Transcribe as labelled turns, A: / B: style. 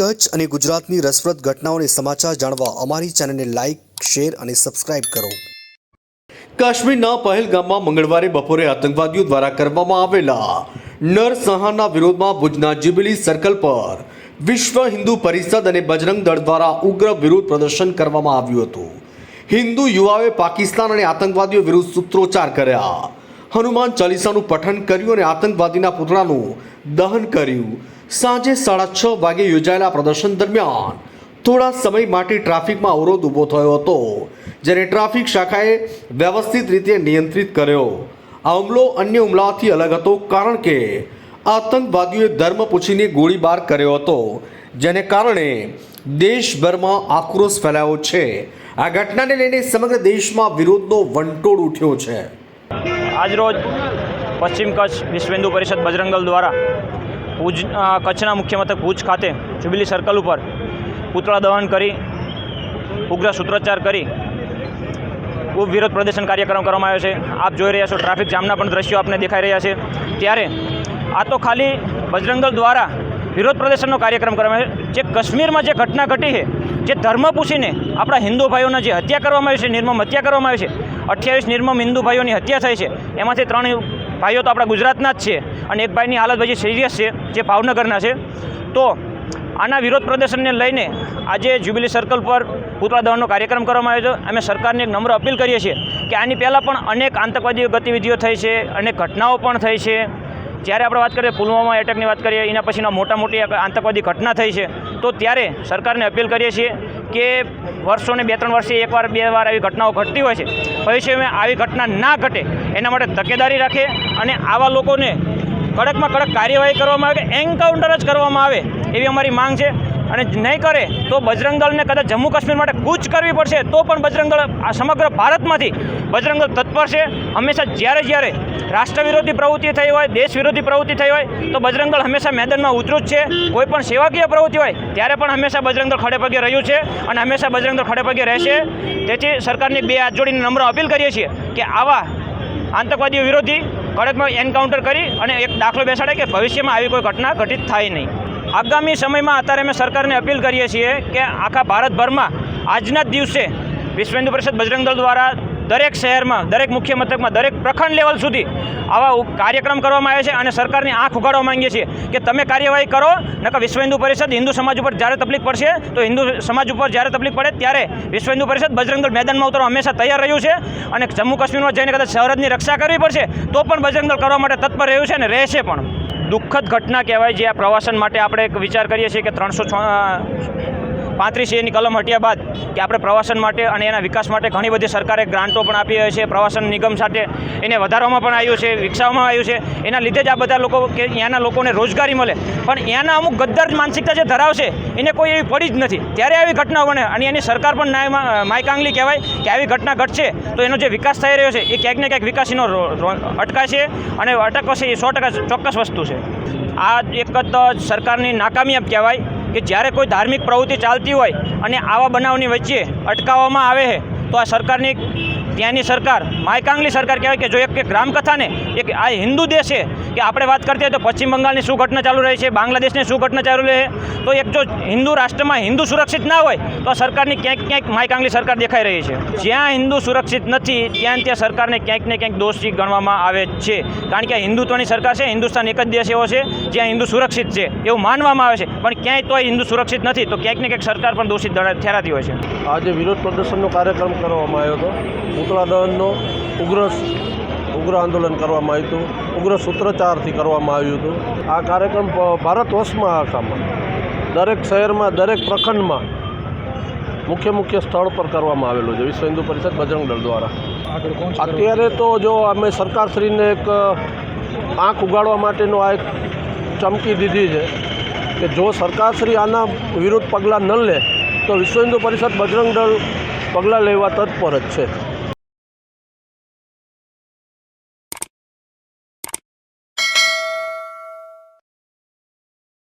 A: કચ્છ અને ગુજરાતની રસપ્રદ ઘટનાઓને સમાચાર જાણવા અમારી ચેનલને લાઇક શેર અને સબસ્ક્રાઇબ કરો. કાશ્મીરના પહેલગામમાં મંગળવારે બપોરે આતંકવાદીઓ દ્વારા કરવામાં આવેલા નરસંહારના વિરોધમાં ભુજના જીબીલી સર્કલ પર વિશ્વ હિન્દુ પરિષદ અને બજરંગ દળ દ્વારા ઉગ્ર વિરોધ પ્રદર્શન કરવામાં આવ્યું હતું. હિન્દુ યુવાઓએ પાકિસ્તાન અને આતંકવાદીઓ વિરુદ્ધ સૂત્રોચ્ચાર કર્યા. હનુમાન ચાલીસાનું પઠન કર્યું અને આતંકવાદીના પુતળાનું દહન કર્યું. સાંજે સાડા છ વાગે યોજાયેલા પ્રદર્શન દરમિયાન થોડા સમય માટે ટ્રાફિકમાં અવરોધ ઊભો થયો હતો જ્યારે ટ્રાફિક શાખાએ વ્યવસ્થિત રીતે નિયંત્રિત કર્યો. આ હુમલો અન્ય હુમલાથી અલગ હતો, કારણ કે આતંકવાદીઓએ ધર્મ પૂછીને ગોળીબાર કર્યો હતો, જેને કારણે દેશભરમાં આક્રોશ ફેલાયો છે. આ ઘટનાને લઈને સમગ્ર દેશમાં વિરોધનો વંટોળ ઉઠ્યો છે.
B: આજરોજ પશ્ચિમ કચ્છ વિશ્વ હિન્દુ પરિષદ બજરંગલ દ્વારા ભુજ કચ્છના મુખ્ય મથક ભુજ ખાતે જુબિલી સર્કલ ઉપર પૂતળા દહન કરી, ઉગ્ર સૂત્રોચ્ચાર કરી, ખૂબ વિરોધ પ્રદર્શન કાર્યક્રમ કરવામાં આવ્યો છે. આપ જોઈ રહ્યા છો ટ્રાફિક જામના પણ દ્રશ્યો આપને દેખાઈ રહ્યા છે. ત્યારે આ તો ખાલી બજરંગલ દ્વારા વિરોધ પ્રદર્શનનો કાર્યક્રમ કરવામાં આવ્યો જે કાશ્મીરમાં જે ઘટના ઘટી છે, જે ધર્મ પૂછીને આપણા હિન્દુ ભાઈઓના જે હત્યા કરવામાં આવી છે, નિર્મમ હત્યા કરવામાં આવી છે, અઠ્યાવીસ નિર્મમ હિન્દુ ભાઈઓની હત્યા થઈ છે, એમાંથી ત્રણ ભાઈઓ તો આપણા ગુજરાતના જ છે. અને એક ભાઈની હાલત પછી સિરિયસ છે, જે ભાવનગરના છે. તો આના વિરોધ પ્રદર્શનને લઈને આજે જ્યુબિલી સર્કલ પર પૂતળા દહનનો કાર્યક્રમ કરવામાં આવ્યો હતો. અમે સરકારને એક નમ્ર અપીલ કરીએ છીએ કે આની પહેલાં પણ અનેક આતંકવાદી ગતિવિધિઓ થઈ છે અનેક ઘટનાઓ પણ થઈ છે. જ્યારે આપણે વાત કરીએ પુલવામા એટેકની વાત કરીએ, એના પછીના મોટા મોટી આતંકવાદી ઘટના થઈ છે. તો ત્યારે સરકારને અપીલ કરીએ છીએ કે વર્ષોને બે ત્રણ વર્ષે એકવાર, બે વાર આવી ઘટનાઓ ઘટતી હોય છે. ભવિષ્યમાં આવી ઘટના ના ઘટે એના માટે તકેદારી રાખે અને આવા લોકોને કડકમાં કડક કાર્યવાહી કરવામાં આવે કે એન્કાઉન્ટર જ કરવામાં આવે એવી અમારી માંગ છે. અને નહીં કરે તો બજરંગ દળને કદાચ જમ્મુ કાશ્મીર માટે કૂચ કરવી પડશે તો પણ બજરંગ દળ આ સમગ્ર ભારતમાંથી બજરંગ તત્પર છે. હંમેશા જ્યારે જ્યારે રાષ્ટ્ર વિરોધી પ્રવૃત્તિ થઈ હોય, દેશ વિરોધી પ્રવૃત્તિ થઈ હોય, તો બજરંગ દળ હંમેશા મેદાનમાં ઉતરું જ છે. કોઈ પણ સેવાકીય પ્રવૃત્તિ હોય, ત્યારે પણ હંમેશા બજરંગ દળ ખડે પગે રહ્યું છે અને હંમેશા બજરંગ દળ ખડે પગે રહેશે. તેથી સરકારની બે હાથ જોડીને નમ્ર અપીલ કરીએ છીએ કે આવા આતંકવાદીઓ વિરોધી કડકમાં એન્કાઉન્ટર કરી અને એક દાખલો બેસાડે કે ભવિષ્યમાં આવી કોઈ ઘટના ઘટિત થાય નહીં. આગામી સમયમાં અત્યારે અમે સરકારને અપીલ કરીએ છીએ કે આખા ભારતભરમાં આજના જ દિવસે વિશ્વ હિન્દુ પરિષદ બજરંગ દળ દ્વારા દરેક શહેરમાં, દરેક મુખ્ય મથકમાં, દરેક પ્રખંડ લેવલ સુધી આવા કાર્યક્રમ કરવામાં આવે છે અને સરકારની આંખ ઉગાડવા માંગીએ છીએ કે તમે કાર્યવાહી કરો, નકર વિશ્વ હિન્દુ પરિષદ હિન્દુ સમાજ ઉપર જ્યારે તકલીફ પડશે, તો હિન્દુ સમાજ ઉપર જ્યારે તકલીફ પડે ત્યારે વિશ્વ હિન્દુ પરિષદ બજરંગદળ મેદાનમાં ઉતરવા હંમેશા તૈયાર રહ્યું છે અને જમ્મુ કાશ્મીરમાં જઈને કદાચ સરહદની રક્ષા કરવી પડશે, તો પણ બજરંગદળ કરવા માટે તત્પર રહ્યું છે અને રહેશે પણ. દુઃખદ ઘટના કહેવાય, જે આ પ્રવાસન માટે આપણે એક વિચાર કરીએ છીએ કે ત્રણસો પાંત્રીસ એની કલમ હટ્યા બાદ કે આપણે પ્રવાસન માટે અને એના વિકાસ માટે ઘણી બધી સરકારે ગ્રાન્ટો પણ આપી હોય છે, પ્રવાસન નિગમ સાથે એને વધારવામાં પણ આવ્યું છે, વિકસાવવામાં આવ્યું છે. એના લીધે જ આ બધા લોકો કે ત્યાંના લોકોને રોજગારી મળે. પણ એના અમુક ગદ્દાર માનસિકતા જે ધરાવશે, એને કોઈ એવી પડી જ નથી. ત્યારે આવી ઘટના બને અને એની સરકાર પણ ન્યાય માયકાંગલી કહેવાય કે આવી ઘટના ઘટશે, તો એનો જે વિકાસ થઈ રહ્યો છે, એ ક્યાંક ને ક્યાંક વિકાસીનો અટકાશે અને અટકશે એ સો ટકા ચોક્કસ વસ્તુ છે. આ એક જ સરકારની નાકામિયાબ કહેવાય. કે જ્યારે કોઈ ધાર્મિક પ્રવૃત્તિ ચાલતી હોય અને આવા બનાવની વચ્ચે અટકાવવામાં આવે છે, તો આ સરકારની ત્યાંની સરકાર, માયકાંગલી સરકાર કહેવાય કે જો એક એક રામકથાને એક આ હિન્દુ દેશ છે, કે આપણે વાત કરતી હોય તો પશ્ચિમ બંગાળની શું ઘટના ચાલુ રહી છે, બાંગ્લાદેશની શું ઘટના ચાલુ રહે તો એક જો હિન્દુ રાષ્ટ્રમાં હિન્દુ સુરક્ષિત ના હોય, તો સરકારની ક્યાંક ક્યાંક માયકાંગલી સરકાર દેખાઈ રહી છે. જ્યાં હિન્દુ સુરક્ષિત નથી, ત્યાં ત્યાં સરકારને ક્યાંક ને ક્યાંક દોષી ગણવામાં આવે છે. કારણ કે હિન્દુત્વની સરકાર છે, હિન્દુસ્તાન એક જ દેશ એવો છે, જ્યાં હિન્દુ સુરક્ષિત છે, એવું માનવામાં આવે છે. પણ ક્યાંય તોય હિન્દુ સુરક્ષિત નથી, તો ક્યાંક ને ક્યાંક સરકાર પણ દોષિત ઠેરાતી હોય છે.
C: આજે વિરોધ પ્રદર્શનનો કાર્યક્રમ કરવામાં આવ્યો હતો. પૂતળા દહનનો ઉગ્ર ઉગ્ર આંદોલન કરવામાં આવ્યું હતું. ઉગ્ર સૂત્રોચ્ચારથી કરવામાં આવ્યું હતું. આ કાર્યક્રમ ભારત વર્ષમાં આખામાં દરેક શહેરમાં દરેક પ્રખંડમાં મુખ્ય મુખ્ય સ્થળ પર કરવામાં આવેલું છે. વિશ્વ હિન્દુ પરિષદ બજરંગ દળ દ્વારા. અત્યારે તો જો અમે સરકારશ્રીને એક આંખ ઉગાડવા માટેનો આ એક ચમકી દીધી છે કે જો સરકારશ્રી આના વિરુદ્ધ પગલાં ન લે તો વિશ્વ હિન્દુ પરિષદ બજરંગ દળ પગલાં લેવા તત્પર જ છે.